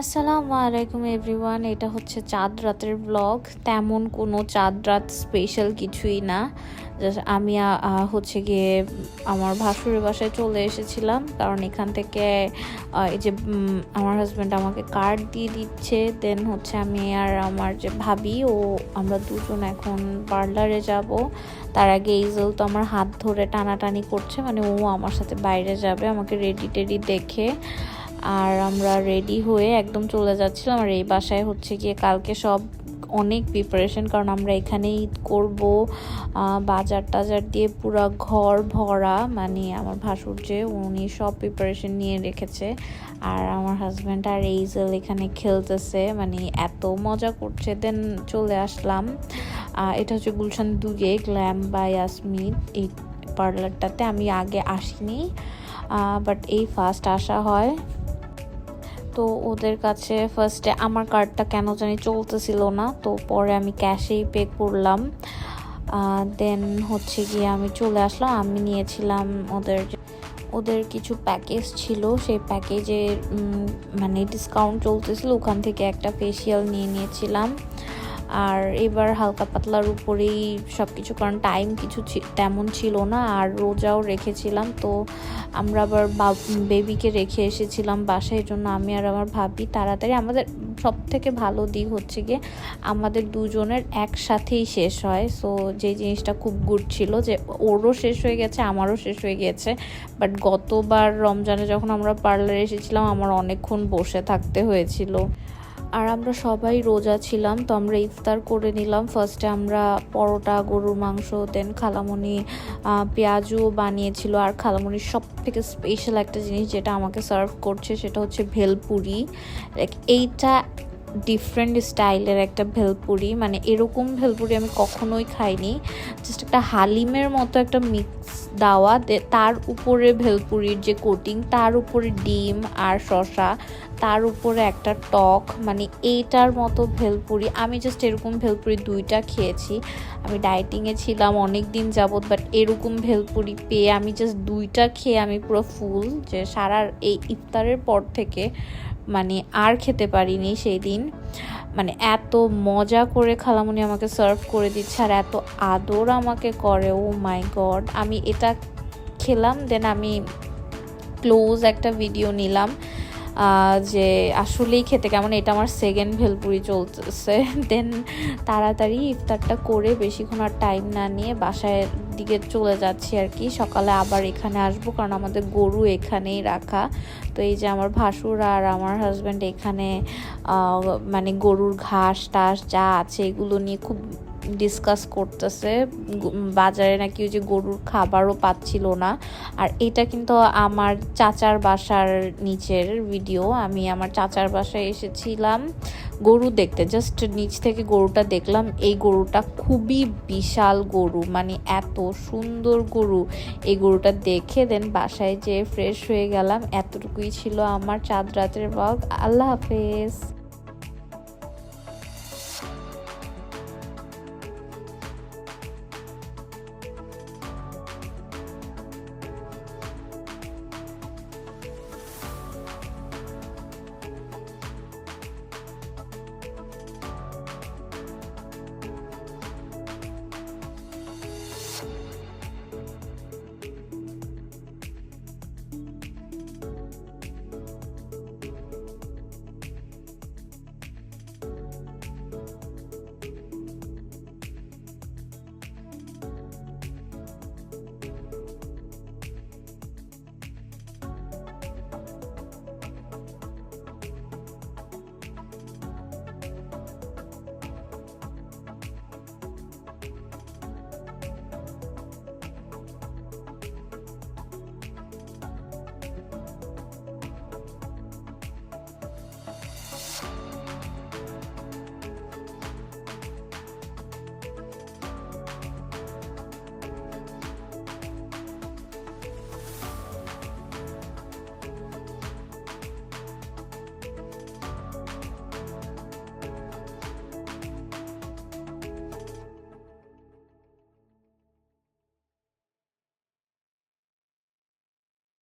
আসসালামু আলাইকুম এভরিওয়ান, এটা হচ্ছে চাঁদ রাতের ব্লগ তেমন কোনো চাঁদ রাত স্পেশাল কিছুই না। আমি হচ্ছে গিয়ে আমার ভাসুরের বাসায় চলে এসেছিলাম। কারণ এখান থেকে এই যে আমার হাজব্যান্ড আমাকে কার্ড দিয়ে দিচ্ছে। দেন হচ্ছে আমি আর আমার যে ভাবি, ও, আমরা দুজন এখন পার্লারে যাব। তার আগে এইজল তো আমার হাত ধরে টানাটানি করছে। মানে ও আমার সাথে বাইরে যাবে, আমাকে রেডি টেডি দেখে। আর আমরা রেডি হয়ে একদম চলে যাচ্ছিলাম। আর এই বাসায় হচ্ছে গিয়ে কালকে সব অনেক প্রিপারেশন কারণ আমরা এখানে ঈদ করব বাজার টাজার দিয়ে পুরো ঘর ভরা। মানে আমার ভাসুর যে, উনি সব প্রিপারেশন নিয়ে রেখেছে। আর আমার হাজব্যান্ড আর এইজেল এখানে খেলতেছে। মানে এত মজা করছে। দেন চলে আসলাম। এটা হচ্ছে গুলশান দুগে, গ্ল্যাম বা ইয়াসমিন এই পার্লারটাতে আমি আগে আসিনি। বাট এই ফার্স্ট আসা হয়। তো ওদের কাছে ফার্স্টে আমার কার্ডটা কেন জানি চলতেছিল না, তো পরে আমি ক্যাশেই পে করলাম। দেন হচ্ছে গিয়ে আমি চলে আসলাম, আমি নিয়েছিলাম ওদের ওদের কিছু প্যাকেজ ছিল, সেই প্যাকেজে মানে ডিসকাউন্ট চলতেছিল, ওখান থেকে একটা ফেসিয়াল নিয়ে নিয়েছিলাম। আর এবার হালকা পাতলার উপরেই সব কিছু কারণ টাইম কিছু তেমন ছিল না, আর রোজাও রেখেছিলাম, তো আমরা আবার বেবিকে রেখে এসেছিলাম বাসায় জন্য আমি আর আমার ভাবি তাড়াতাড়ি, আমাদের সব থেকে ভালো দিক হচ্ছে গিয়ে আমাদের দুজনের একসাথেই শেষ হয় সো যে জিনিসটা খুব গুড ছিল যে ওরও শেষ হয়ে গেছে, আমারও শেষ হয়ে গেছে বাট গতবার রমজানে যখন আমরা পার্লারে এসেছিলাম, আমার অনেকক্ষণ বসে থাকতে হয়েছিল। আর আমরা সবাই রোজা ছিলাম, তো আমরা ইফতার করে নিলাম। ফার্স্টে আমরা পরোটা, গরুর মাংস দেন খালামণি পেঁয়াজও বানিয়েছিল। আর খালামণির সব থেকে স্পেশাল একটা জিনিস যেটা আমাকে সার্ভ করছে সেটা হচ্ছে ভেলপুরি। এইটা ডিফারেন্ট স্টাইলের একটা ভেলপুরি। মানে এরকম ভেলপুরি আমি কখনোই খাইনি। জাস্ট একটা হালিমের মতো একটা মিক্স দেওয়া। তার উপরে ভেলপুরির যে কোটিং তার উপরে ডিম আর শসা। তার উপরে একটা টক মানে এইটার মতো ভেলপুরি। আমি জাস্ট এরকম ভেলপুরি দুইটা খেয়েছি। আমি ডায়েটিংয়ে ছিলাম অনেক দিন যাবত বাট এরকম ভেলপুরি পেয়ে আমি জাস্ট দুইটা খেয়ে আমি পুরো ফুল যে সারা এই ইফতারের পর থেকে মানে আর খেতে পারিনি সেই দিন মানে এত মজা করে খালামুনি আমাকে সার্ভ করে দিচ্ছে আর এত আদর আমাকে করে ও মাই গড আমি এটা খেলাম দেন আমি ক্লোজ একটা ভিডিও নিলাম। যে আসলেই খেতে কেমন, এটা আমার সেকেন্ড ভেলপুরি চলতেছে। দেন তাড়াতাড়ি ইফতারটা করে বেশিক্ষণ আর টাইম না নিয়ে বাসায় দিকে চলে যাচ্ছি আর কি। সকালে আবার এখানে আসব, কারণ আমাদের গরু এখানেই রাখা। তো এই যে আমার ভাসুর আর আমার হাজব্যান্ড এখানে মানে গরুর ঘাস টাস যা আছে এগুলো নিয়ে খুব ডিসকাস করতেছে। বাজারে নাকি ওই যে গরুর খাবারও পাচ্ছিল না। আর এটা কিন্তু আমার চাচার বাসার নিচের ভিডিও আমি আমার চাচার বাসায় এসেছিলাম গরু দেখতে। জাস্ট নিচ থেকে গরুটা দেখলাম। এই গরুটা খুবই বিশাল গরু। মানে এত সুন্দর গরু। এই গরুটা দেখে দেন বাসায় যেয়ে ফ্রেশ হয়ে গেলাম। এতটুকুই ছিল আমার চাঁদ রাতের ব্লগ আল্লাহ হাফেজ।